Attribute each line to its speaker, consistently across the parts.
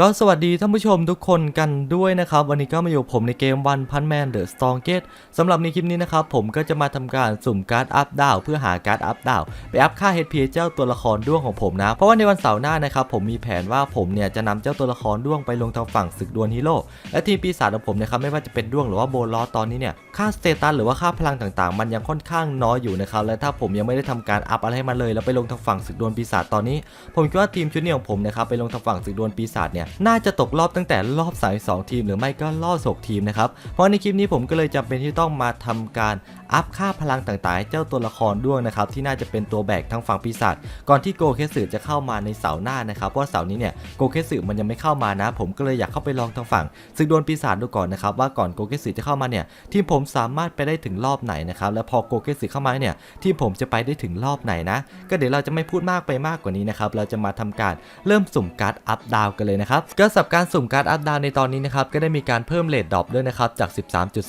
Speaker 1: ก็สวัสดีท่านผู้ชมทุกคนกันด้วยนะครับ วันนี้ก็มาอยู่ผมในเกม One Punch Man The Strongest สำหรับในคลิปนี้นะครับ ผมก็จะมาทำการสุ่มการ์ดอัพดาวเพื่อหาการ์ดอัพดาวไปอัพค่า HP เจ้าตัวละครด้วงของผมนะ เพราะว่าในวันเสาร์หน้านะครับ ผมมีแผนว่าผมเนี่ยจะนำเจ้าตัวละครด้วงไปลงทางฝั่งศึกดวลฮีโร่และทีมปีศาจของผมนะครับไม่ว่าจะเป็นด้วงหรือว่าโบลอตอนนี้เนี่ยค่าสเตตัสหรือว่าค่าพลังต่างๆ มันยังค่อนข้างน้อยอยู่นะครับและถ้าผมยังไม่ได้ทำการอัพอะไรให้มันเลย แล้วไปลงทางฝั่งศึกดวลปีศาจตอนนี้ ผมคิดว่าทีมชุดนี้ของผมนะครับไปลงทางฝั่งศึกดวลปีศาจเนี่ยน่าจะตกรอบตั้งแต่รอบ32ทีม หรือไม่ก็รอบ6ทีมนะครับ เพราะในคลิปนี้ผมก็เลยจำเป็นที่ต้องมาทำการอัพค่าพลังต่างๆให้เจ้าตัวละครด้วงนะครับที่น่าจะเป็นตัวแบกทางฝั่งปีศาจก่อนที่โกเคสึจะเข้ามาในเสาหน้านะครับเพราะว่าเสานี้เนี่ยโกเคสึมันยังไม่เข้ามานะ ผมก็เลยอยากเข้าไปลองทางฝั่งศึกดวลปีศาจดูก่อนนะครับว่าก่อนโกเคสึจะเข้ามาเนี่ยทีมผมสามารถไปได้ถึงรอบไหนนะครับแล้วพอโกเคสึเข้ามาเนี่ยทีมผมจะไปได้ถึงรอบไหนนะก็เดี๋ยวเราจะไม่พูดมากไปมากกว่านี้นะครับเราจะมาทำการเริ่มสุ่มการ์ดอัพดาวกันเลยนะครับก็สับการสุ่มการ์ดอัพดาวในตอนนี้นะครับก็ได้มีการเพิ่มเลทดรอปด้วยนะครับจาก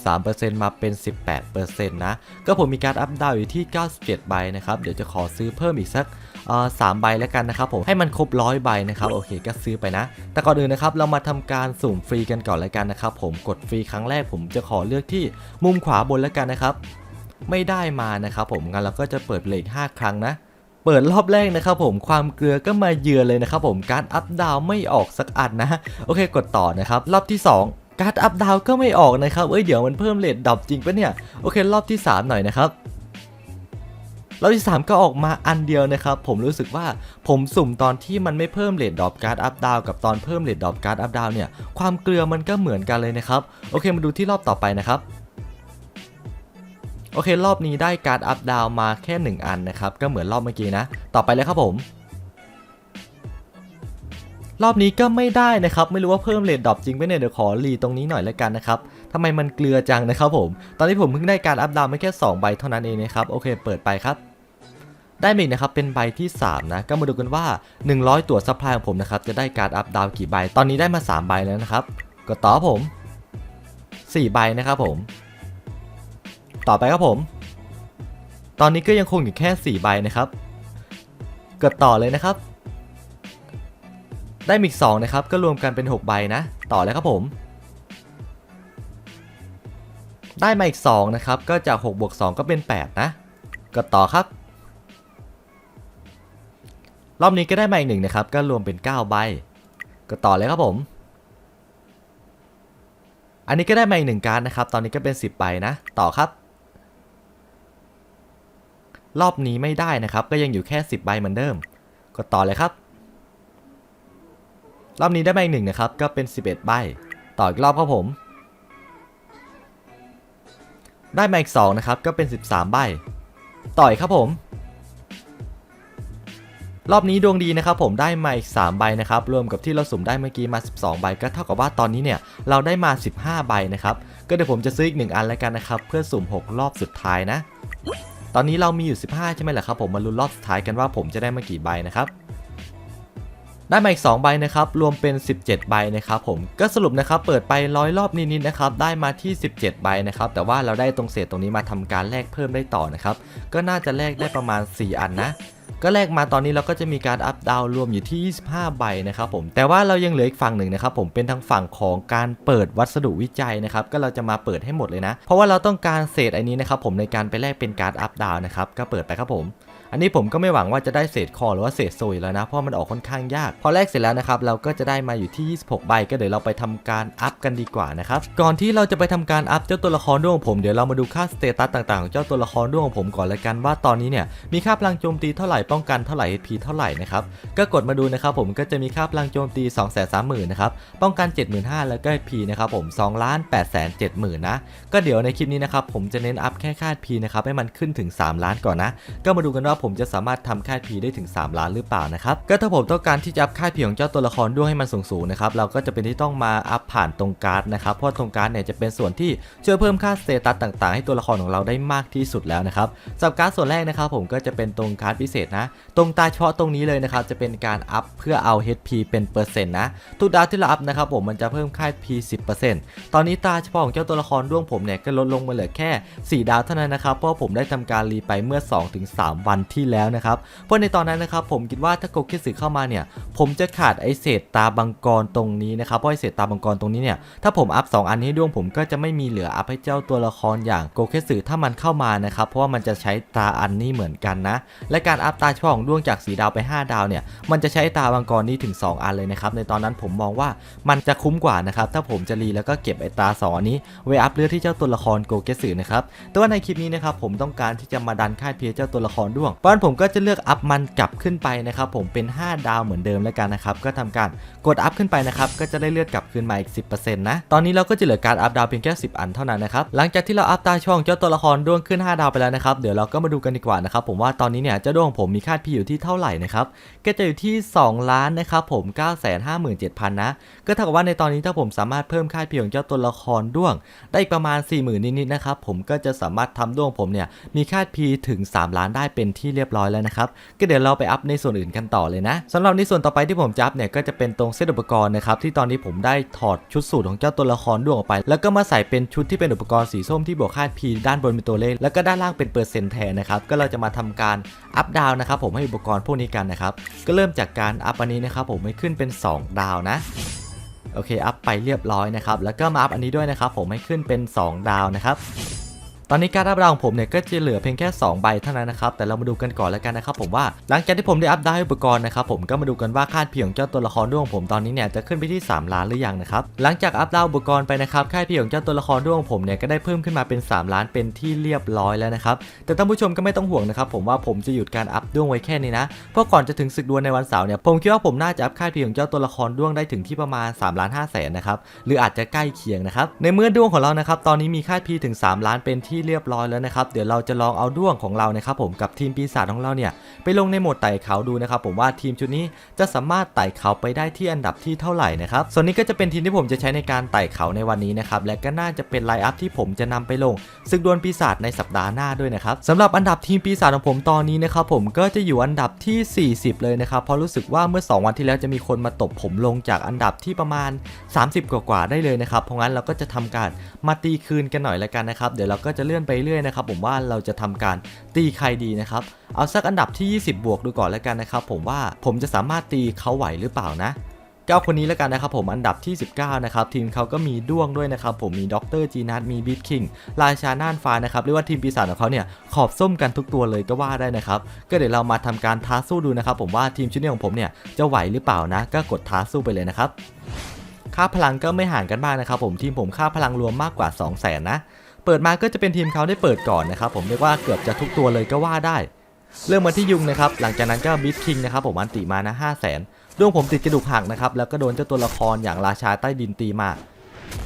Speaker 1: 13.3%มาเป็น 18%นะก็ผมมีการอัพดาวอยู่ที่ 97 ใบนะครับ เดี๋ยวจะขอซื้อเพิ่มอีกสักสามใบแล้วกันนะครับผมให้มันครบร้อยใบนะครับโอเคก็ซื้อไปนะ แต่ก่อนอื่นนะครับเรามาทำการสุ่มฟรีกันก่อนแล้วกันนะครับผมกดฟรีครั้งแรกผมจะขอเลือกที่มุมขวาบนแล้วกันนะครับ ไม่ได้มานะครับผมงั้นเราก็จะเปิดเลข5ครั้งนะเปิดรอบแรกนะครับผมความเกลือก็มาเยือนเลยนะครับผมการอัพดาวไม่ออกสักอันนะโอเคกดต่อนะครับรอบที่ 2 การ์ดอัพดาวก็ไม่ออกนะครับ เอ้ยเดี๋ยวมันเพิ่มเลทดรอปจริงปะเนี่ย โอเค รอบที่ 3 หน่อยนะครับรอบที่ 3 ก็ออกมาอันเดียวนะครับ ผมรู้สึกว่าผมสุ่มตอนที่มันไม่เพิ่มเลทดรอปการ์ดอัพดาวกับตอนเพิ่มเลทดรอปการ์ดอัพดาวเนี่ยความเกลือมันก็เหมือนกันเลยนะครับ โอเคมาดูที่รอบต่อไปนะครับโอเครอบนี้ได้การ์ดอัพดาวมาแค่ 1 อันนะครับ ก็เหมือนรอบเมื่อกี้นะ ต่อไปเลยครับผม รอบนี้ก็ไม่ได้นะครับ ไม่รู้ว่าเพิ่มเลทดรอปจริงไหมเนี่ยเดี๋ยวขอรีตรงนี้หน่อยแล้วกันนะครับทำไมมันเกลือจังนะครับผม ตอนนี้ผมเพิ่งได้การอัพดาวไมาแค่ 2 ใบเท่านั้นเองนะครับ โอเคเปิดไปครับ ได้มาอีกนะครับเป็นใบที่ 3 นะ ก็มาดูกันว่า 100 ตัวซัพพลายของผมนะครับจะได้การอัพดาวกี่ใบ ตอนนี้ได้มา 3 ใบแล้วนะครับกดต่อผม 4 ใบนะครับผม ต่อไปครับผม ตอนนี้ก็ยังคงอยู่แค่ 4 ใบนะครับกดต่อเลยนะครับ ได้มีอีก2นะครับ ก็รวมกันเป็น 6 ใบนะ ต่อเลยครับผม ได้มาอีก 2 นะครับ ก็จาก6บวก2ก็เป็น 8 นะกดต่อครับ รอบนี้ก็ได้มาอีกหนึ่งนะครับ ก็รวมเป็น 9 ใบกดต่อเลยครับผม อันนี้ก็ได้มาอีกหนึ่งการนะครับ ตอนนี้ก็เป็น 10 ใบนะ ต่อครับรอบนี้ไม่ได้นะครับ ก็ยังอยู่แค่ 10 ใบเหมือนเดิม กดต่อเลยครับ รอบนี้ได้มาอีกหนึ่งนะครับ ก็เป็น 11 ใบ ต่ออีกรอบครับผม ได้มาอีก2นะครับ ก็เป็น 13 ใบ ต่ออีกครับผม รอบนี้ดวงดีนะครับผมได้มาอีก 3 ใบนะครับ รวมกับที่เราสุ่มได้เมื่อกี้มา 12 ใบ ก็เท่ากับว่าตอนนี้เนี่ยเราได้มา 15 ใบนะครับ ก็เดี๋ยวผมจะซื้ออีก 1 อันแล้วกันนะครับ เพื่อสุ่ม 6 รอบสุดท้ายนะ ตอนนี้เรามีอยู่ 15 ใช่ไหมล่ะครับ ผมมาลุ้นรอบสุดท้ายกันว่าผมจะได้มากี่ใบนะครับ ได้มาอีก 2 ใบนะครับ รวมเป็น 17 ใบนะครับผม ก็สรุปนะครับ เปิดไปร้อยรอบนิดๆนะครับ ได้มาที่ 17 ใบนะครับ แต่ว่าเราได้ตรงเศษตรงนี้มาทำการแลกเพิ่มได้ต่อนะครับ ก็น่าจะแลกได้ประมาณ 4 อันนะก็แลกมาตอนนี้เราก็จะมีการอัพดาวรวมอยู่ที่ 25 ใบนะครับผมแต่ว่าเรายังเหลืออีกฝั่งหนึ่งนะครับผมเป็นทางฝั่งของการเปิดวัสดุวิจัยนะครับก็เราจะมาเปิดให้หมดเลยนะ เพราะว่าเราต้องการเศษอันนี้นะครับผมในการไปแลกเป็นการอัพดาวนะครับก็เปิดไปครับผม อันนี้ผมก็ไม่หวังว่าจะได้เศษคอหรือว่าเศษโซยแล้วนะ เพราะมันออกค่อนข้างยาก พอแลกเสร็จแล้วนะครับเราก็จะได้มาอยู่ที่ 26 ใบก็เดี๋ยวเราไปทำการอัพกันดีกว่านะครับก่อนที่เราจะไปทำการอัพเจ้าตัวละครด้วงของผมเดี๋ยวเรามาดูค่าสเตตัสต่างๆของเจ้าตัวละครด้วงของผมก่อนละกันว่าตอนนี้เนี่ยมีค่าพลังโจมตีเท่าไหร่ป้องกันเท่าไหร่ HP เท่าไหร่นะครับก็กดมาดูนะครับผมก็จะมีค่าพลังโจมตี 2 3 0 0 0 0นะครับป้องกัน 75,000แล้วก็ HP นะครับผม2ล้าน8 7 0 0 0 0นะก็เดี๋ยวในคลิปนี้นะครับผมจะเน้นอัพแค่ค่า HP นะครับให้มันขึ้นถึง 3 ล้านก่อนนะก็มาดูกันว่าผมจะสามารถทำค่า P ได้ถึง 3 ล้านหรือเปล่านะครับก็ถ้าผมต้องการที่จะอัพค่า P ของเจ้าตัวละครด้วยให้มันสูงๆนะครับเราก็จะเป็นที่ต้องมาอัพผ่านตรงการ์ดนะครับเพราะตรงการ์ดเนี่ยจะเป็นส่วนที่ช่วยเพิ่มค่าสเตตัสต่างๆ ให้ตัวละครของเราได้มากที่สุดแล้วนะครับสำหรับการ์ดส่วนแรกนะครับผมก็จะเป็นตรงการ์ดพิเศษนะ ตรงตาเฉพาะตรงนี้เลยนะครับจะเป็นการอัพเพื่อเอา HP เป็นเปอร์เซ็นต์นะทุกดาวที่เราอัพนะครับผมมันจะเพิ่มค่า P 10%ตอนนี้ตาเฉพาะของเจ้าตัวละครด้วงผมเนี่ยก็ลดลงมาเหลือแค่ 4 ดาวเท่านั้นนะครับเพราะผมได้ทำการรีไปเมื่อ 2-3 วันที่แล้วนะครับเพราะในตอนนั้นนะครับผมคิดว่าถ้าโกเคสึเข้ามาเนี่ยผมจะขาดไอเศษตาบังกรตรงนี้นะครับเพราะไอเศษตาบังกรตรงนี้เนี่ยถ้าผมอัพ2อันนี้ด้วงผมก็จะไม่มีเหลืออัพให้เจ้าตัวละครอย่างโกเคสึถ้ามันเข้ามานะครับเพราะว่ามันจะใช้ตาอันนี้เหมือนกันนะและการอัพตาช่องด้วงจากสีดาวไป 5 ดาวเนี่ยมันจะใช้ตาบังกรนี้ถึง 2 อันเลยนะครับในตอนนั้นผมมองว่ามันจะคุ้มกว่านะครับถ้าผมจะรีแล้วก็เก็บไอตาสองนนี้ไว้อัพเลือดที่เจ้าตัวละครโกเกสึนะครับแต่ว่าในคลิปนี้นะครับผมต้องการที่จะมาดันค่ายเพียเจ้าตัวละครด้วงเพราะฉะนั้นผมก็จะเลือกอัพมันกลับขึ้นไปนะครับผมเป็น 5 ดาวเหมือนเดิมแล้วกันนะครับก็ทำการกดอัพขึ้นไปนะครับก็จะได้เลือดกลับคืนมาอีก 10%นะตอนนี้เราก็จะเหลือการอัพดาวเพียงแค่ 10 อันเท่านั้นนะครับหลังจากที่เราอัพตาช่องเจ้าตัวละครด้วงขึ้น 5 ดาวไปแล้วนะครับเดี๋ยวเราก็มาดูกันดีกว่านะครับผมว่าตอนนี้เนี่ยเจ้าด้วงผมมีค่าพีอยู่ที่เท่าไหร่นะครับก็จะอยู่ที่ 2 ล้านนะครับผม 957,000 นะ ก็เท่ากับว่าในตอนนี้ถ้าผมสามารถเพิ่มค่าพีของเจ้าตัวละครด้วง ได้อีกประมาณ 40,000 นิดๆนะครับผมก็จะสามารถทำด้วงผมเนี่ยมีค่าพีถึง 3 ล้านได้เป็นที่เรียบร้อยแล้วนะครับ ก็เดี๋ยวเราไปอัพในส่วนอื่นกันต่อเลยนะสำหรับในส่วนต่อไปที่ผมจะอัพเนี่ยก็จะเป็นตรงเซตอุปกรณ์นะครับที่ตอนนี้ผมได้ถอดชุดสูตรของเจ้าตัวละครด้วงออกไป แล้วก็มาใส่เป็นชุดที่เป็นอุปกรณ์สีส้มที่บวกค่าพีด้านบนเป็นตัวเลขแล้วก็ด้านล่างเป็นเปอร์เซ็นต์แทนนะครับก็เราจะมาทำการอัพดาวนะครับผมให้อุปกรณ์พวกนี้กันนะครับก็เริ่มจากการอัพอันนี้นะครับผมให้ขึ้นเป็น 2 ดาวนะโอเค อัพไปเรียบร้อยนะครับ แล้วก็มาอัพอันนี้ด้วยนะครับ ผมให้ขึ้นเป็น 2 ดาวนะครับ ตอนนี้การอัพดาวของผมเนี่ยก็จะเหลือเพียงแค่ 2 ใบเท่านั้นนะครับแต่เรามาดูกันก่อนแล้วกันนะครับผมว่าหลังจากที่ผมได้อัพดาวอุปกรณ์นะครับผมก็มาดูกันว่าค่าพีของเจ้าตัวละครด้วงผมตอนนี้เนี่ยจะขึ้นไปที่ 3 ล้านหรือยังนะครับหลังจากอัพดาวอุปกรณ์ไปนะครับค่าพีของเจ้าตัวละครด้วงผมเนี่ยก็ได้เพิ่มขึ้นมาเป็น 3 ล้านเป็นที่เรียบร้อยแล้วนะครับแต่ท่านผู้ชมก็ไม่ต้องห่วงนะครับผมว่าผมจะหยุดการอัพด้วงไว้แค่นี้นะเพราะก่อนจะถึงศึกดวลในวันเสาร์เนี่ยผมคิดว่าผมน่าจะอัพค่าพีของเจ้าตัวละครด้วงได้ถึงที่ประมาณ3ล้าน5แสนนะครับหรืออาจจะใกล้เคียงนะครับในเมื่อด้วงของเรานะครับตอนนี้มีค่าพีถึง 3 ล้านเป็นที่เรียบร้อยแล้วนะครับ เดี๋ยวเราจะลองเอาด้วงของเรานะครับผมกับทีมปีศาจของเราเนี่ยไปลงในโหมดไต่เขาดูนะครับผมว่าทีมชุดนี้จะสามารถไต่เขาไปได้ที่อันดับที่เท่าไหร่นะครับส่วนนี้ก็จะเป็นทีมที่ผมจะใช้ในการไต่เขาในวันนี้นะครับและก็น่าจะเป็นไลน์อัพที่ผมจะนำไปลงศึกดวลปีศาจในสัปดาห์หน้าด้วยนะครับสำหรับอันดับทีมปีศาจของผมตอนนี้นะครับผมก็จะอยู่อันดับที่ 40 เลยนะครับเพราะรู้สึกว่าเมื่อ 2 วันที่แล้วจะมีคนมาตบผมลงจากอันดับที่ประมาณ 30 กว่าๆได้เลยนะครับเพราะงั้นเราก็จะทำการมาตีคืนกันหน่อยล้วกันนะครับเดี๋ยวเราก็จะเลื่อนไปเรื่อยนะครับผมว่าเราจะทำการตีใครดีนะครับเอาสักอันดับที่ 20 บวกดูก่อนแล้วกันนะครับผมว่าผมจะสามารถตีเขาไหวหรือเปล่านะเก้าคนนี้แล้วกันนะครับผมอันดับที่ 19 นะครับ ทีมเขาก็มีด้วงด้วยนะครับ ผมมีด็อกเตอร์จีนัทมีบิทคิงราชาน่านฟ้านะครับเรียกว่าทีมปีศาจของเขาเนี่ยขอบส้มกันทุกตัวเลยก็ว่าได้นะครับ ก็เดี๋ยวเรามาทำการท้าสู้ดูนะครับ ผมว่าทีมชุดนี้ของผมเนี่ยจะไหวหรือเปล่านะ ก็กดท้าสู้ไปเลยนะครับค่าพลังก็ไม่ห่างกันมากนะครับ ผมทีมผมค่าพลังรวมมากกว่า 2 0 0 0 0นนะ เปิดมาก็จะเป็นทีมเขาได้เปิดก่อนนะครับผมเรียกว่าเกือบจะทุกตัวเลยก็ว่าได้ เริ่มมาที่ยุงนะครับหลังจากนั้นก็บิทคิงนะครับผมอันติมานะ5 0 0 0 0นดวงผมติดกระดูกหักนะครับแล้วก็โดนเจ้าตัวละครอย่างราชาใต้ดินตีมา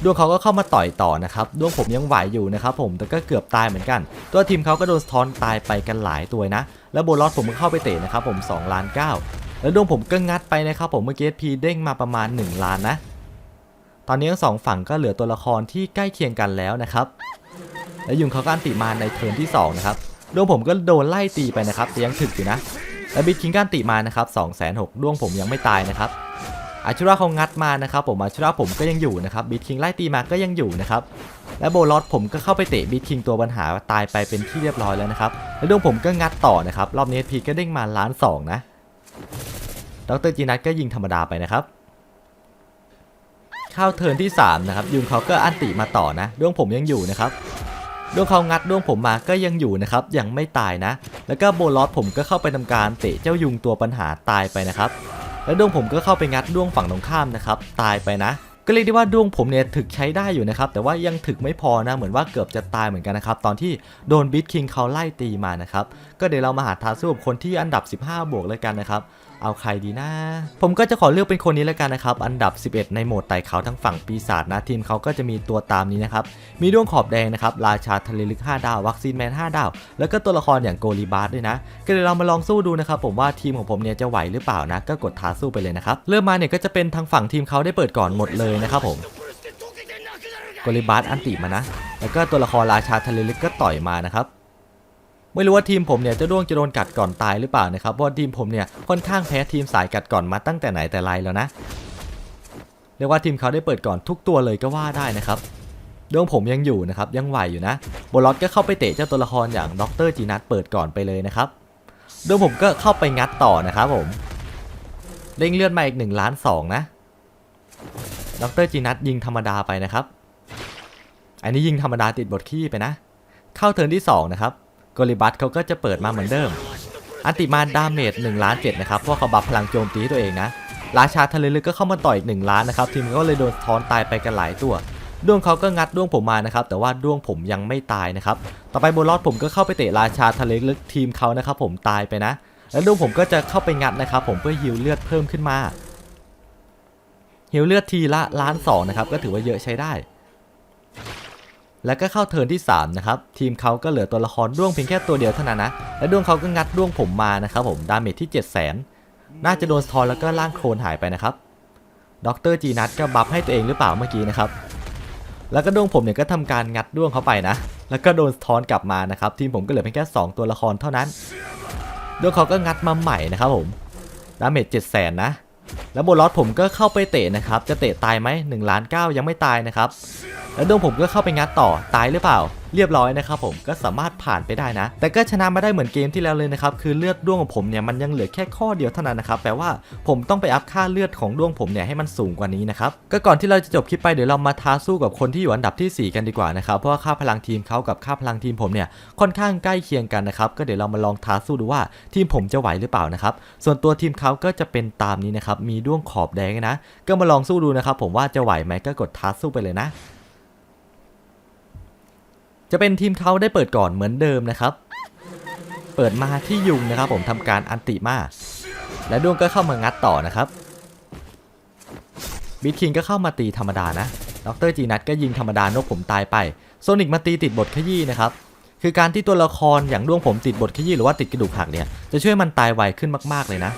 Speaker 1: ดวงเขาก็เข้ามาต่อยต่อนะครับดวงผมยังไหวอยู่นะครับผมแต่ก็เกือบตายเหมือนกัน ตัวทีมเขาก็โดนสะท้อนตายไปกันหลายตัวนะ แล้วโบลอสผมก็เข้าไปเตะนะครับผม2ล้าน9แล้วดวงผมก็งัดไปนะครับผมเมื่อกี้พีเด้งมาประมาณ 1 ล้านนะ ตอนนี้ทั้งสองฝั่งก็เหลือตัวละครที่ใกล้เคียงกันแล้วนะครับ แล้วยุงเขาก็อันติมาในเทิร์นที่สองนะครับดวงผมก็โดนไล่ตีไปนะครับแต่ยังถึกอยู่นะและบิดคิงก้านติมานะครับ2 6 0 0 0ดวงผมยังไม่ตายนะครับอาชุระเขางัดมานะครับผมอาชุระผมก็ยังอยู่นะครับบิดคิงไล่ตีมาก็ยังอยู่นะครับและโบลอสผมก็เข้าไปเตะบิดคิงตัวปัญหาตายไปเป็นที่เรียบร้อยแล้วนะครับแล้วดวงผมก็งัดต่อนะครับรอบนี้พีก็เด้งมาล้านสองนะดรจีนัทก็ยิงธรรมดาไปนะครับเข้าเทิร์นที่3นะครับยุงเขาก็อันติมาต่อนะดวงผมยังอยู่นะครับ ดวงเขางัดดวงผมมาก็ยังอยู่นะครับยังไม่ตายนะ แล้วก็โบลอสผมก็เข้าไปทำการเตะเจ้ายุงตัวปัญหาตายไปนะครับ แล้วดวงผมก็เข้าไปงัดดวงฝั่งตรงข้ามนะครับตายไปนะก็เรียกได้ว่าดวงผมเนี่ยถึกใช้ได้อยู่นะครับ แต่ว่ายังถึกไม่พอนะเหมือนว่าเกือบจะตายเหมือนกันนะครับ ตอนที่โดนบิทคิงเขาไล่ตีมานะครับ ก็เดี๋ยวเรามาหาทางสู้กับคนที่อันดับ 15 บวกเลยกันนะครับ เอาใครดีนะ ผมก็จะขอเลือกเป็นคนนี้แล้วกันนะครับ อันดับ 11 ในโหมดไต่เขาทั้งฝั่งปีศาจนะทีมเขาก็จะมีตัวตามนี้นะครับ มีดวงขอบแดงนะครับ ราชาทะเลลึก 5 ดาว วัคซีนแมน 5 ดาว แล้วก็ตัวละครอย่างโกลีบาร์ด้วยนะ ก็เดี๋ยวเรามาลองสู้ดูนะครับ ผมว่าทีมของผมเนี่ยจะไหวหรือเปล่านะ ก็กดท้าสู้ไปเลยนะครับ เริ่มมาเนี่ยก็จะเป็นทางฝั่งทีมเขาได้เปิดก่อนหมดเลยนะครับผมโกลิบาร์อันติมานะ แล้วก็ตัวละครราชาทะเลลึกก็ต่อยมานะครับ ไม่รู้ว่าทีมผมเนี่ยจะด้วงจะโดนกัดก่อนตายหรือเปล่านะครับเพราะว่าทีมผมเนี่ยค่อนข้างแพ้ทีมสายกัดก่อนมาตั้งแต่ไหนแต่ไรแล้วนะเรียกว่าทีมเขาได้เปิดก่อนทุกตัวเลยก็ว่าได้นะครับดวงผมยังอยู่นะครับยังไหวอยู่นะโบลอสก็เข้าไปเตะเจ้าตัวละครอย่างด็อกเตอร์จีนัทเปิดก่อนไปเลยนะครับดวงผมก็เข้าไปงัดต่อนะครับผมเร่งเลือดมาอีก1ล้าน2นะด็อกเตอร์จีนัทยิงธรรมดาไปนะครับ อันนี้ยิงธรรมดาติดบทขี้ไปนะ เข้าเทิร์นที่2นะครับ กลิบัตเขาก็จะเปิดมาเหมือนเดิม อันติมาดาเมจ1ล้าน7นะครับ เพราะเขาบัฟพลังโจมตีให้ตัวเองนะ ราชาทะเลลึกก็เข้ามาต่อยอีก1ล้านนะครับ ทีมก็เลยโดนทอนตายไปกันหลายตัวด้วงเขาก็งัดด้วงผมมานะครับ แต่ว่าด้วงผมยังไม่ตายนะครับ ต่อไปโบลอดผมก็เข้าไปเตะราชาทะเลลึกทีมเขานะครับ ผมตายไปนะ แล้วด้วงผมก็จะเข้าไปงัดนะครับ ผมเพื่อฮิวเลือดเพิ่มขึ้นมาฮิวเลือดทีละล้านสองนะครับ ก็ถือว่าเยอะใช้ได้ แล้วก็เข้าเทิร์นที่3นะครับทีมเขาก็เหลือตัวละครด้วงเพียงแค่ตัวเดียวเท่านั้นนะและด้วงเขาก็งัดด้วงผมมานะครับผมดาเมจที่ 7 0 0 0 0 0น่าจะโดนสทอนแล้วก็ล่างโคลนหายไปนะครับดรจีนัทก็บัฟให้ตัวเองหรือเปล่าเมื่อกี้นะครับแล้วก็ด้วงผมเนี่ยก็ทำการงัดด้วงเขาไปนะ แล้วก็โดนสทอนกลับมานะครับทีมผมก็เหลือเพียงแค่ 2 ตัวละครเท่านั้นด้วงเขาก็งัดมาใหม่นะครับผมดาเมจ7 0 0 0 0 0นะ แล้วโบลอสผมก็เข้าไปเตะนะครับ จะเตะตายไหม1ล้าน9ยังไม่ตายนะครับ แล้วดวงผมก็เข้าไปงัดต่อตายหรือเปล่า เรียบร้อยนะครับผมก็สามารถผ่านไปได้นะ แต่ก็ชนะมาได้เหมือนเกมที่แล้วเลยนะครับคือเลือดด้วงของผมเนี่ยมันยังเหลือแค่ข้อเดียวเท่านั้นนะครับแปลว่าผมต้องไปอัพค่าเลือดของด้วงผมเนี่ยให้มันสูงกว่านี้นะครับก็ก่อนที่เราจะจบคลิปไปเดี๋ยวเรามาท้าสู้กับคนที่อยู่อันดับที่ 4 กันดีกว่านะครับเพราะว่าค่าพลังทีมเขากับค่าพลังทีมผมเนี่ยค่อนข้างใกล้เคียงกันนะครับก็เดี๋ยวเรามาลองท้าสู้ดูว่าทีมผมจะไหวหรือเปล่านะครับส่วนตัวทีมเขาก็จะเป็นตามนี้นะครับมีด้วงขอบแดงนะ ก็มาลองสู้ดูนะครับผมว่าจะไหวไหมก็กดท้าสู้ไปเลยนะ จะเป็นทีมเขาได้เปิดก่อนเหมือนเดิมนะครับ เปิดมาที่ยุงนะครับ ผมทำการอันติมา และดวงก็เข้ามางัดต่อนะครับบิทคิงก็เข้ามาตีธรรมดานะดรจีนัทก็ยิงธรรมดานกผมตายไป โซนิกมาตีติดบทขยี้นะครับ คือการที่ตัวละครอย่างด้วงผมติดบทขยี้หรือว่าติดกระดูกหักเนี่ย จะช่วยมันตายไวขึ้นมากๆเลยนะ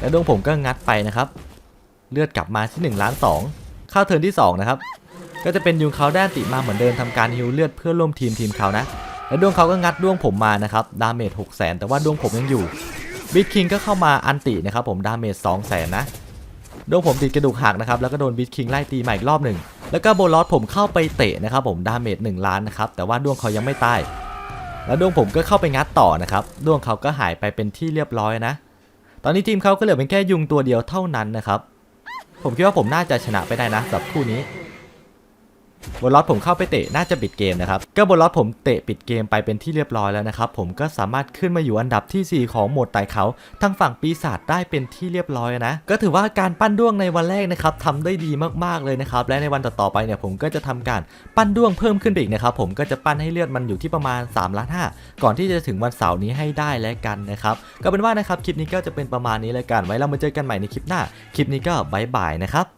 Speaker 1: และด้วงผมก็งัดไปนะครับ เลือดกลับมาที่1ล้าน2เข้าเทิร์นที่สองนะครับ ก็จะเป็นยุงเขาด้านติมาเหมือนเดิมทำการฮิวเลือดเพื่อร่วมทีมทีมเขานะ และดวงเขาก็งัดดวงผมมานะครับดาเมจ6 0 0 0 0แต่ว่าดวงผมยังอยู่บิทคิงก็เข้ามาอันตินะครับผมดาเมจ2 0 0 0 0นนะดวงผมติดกระดูกหักนะครับแล้วก็โดนบิทคิงไล่ตีใหม่อีกรอบหนึ่งแล้วก็โบลอสผมเข้าไปเตะนะครับผมดาเมจ1ล้านนะครับแต่ว่าดวงเขายังไม่ตายแล้วดวงผมก็เข้าไปงัดต่อนะครับดวงเขาก็หายไปเป็นที่เรียบร้อยนะ ตอนนี้ทีมเขาก็เหลือเป็นแค่ยุงตัวเดียวเท่านั้นนะครับผมคิดว่าผมน่าจะชนะไปได้นะสำหรับคู่นี้ บนล็อตผมเข้าไปเตะน่าจะปิดเกมนะครับ ก็บนล็อตผมเตะปิดเกมไปเป็นที่เรียบร้อยแล้วนะครับ ผมก็สามารถขึ้นมาอยู่อันดับทีสี่ 4 ของโหมดไต่เขาทางฝั่งปีศาจได้เป็นที่เรียบร้อยนะ ก็ถือว่าการปั้นด้วงในวันแรกนะครับทำได้ดีมากๆเลยนะครับ และในวันต่อๆไปเนี่ยผมก็จะทำการปั้นด้วงเพิ่มขึ้นไปอีกนะครับ ผมก็จะปั้นให้เลือดมันอยู่ที่ประมาณ3ล้านห้าก่อนที่จะถึงวันเสาร์นี้ให้ได้แล้วกันนะครับ ก็เป็นว่านะครับคลิปนี้ก็จะเป็นประมาณนี้แล้วกัน ไว้เรามาเจอกันใหม่ในคลิปหน้า คลิปนี้ก็บายบายนะครับ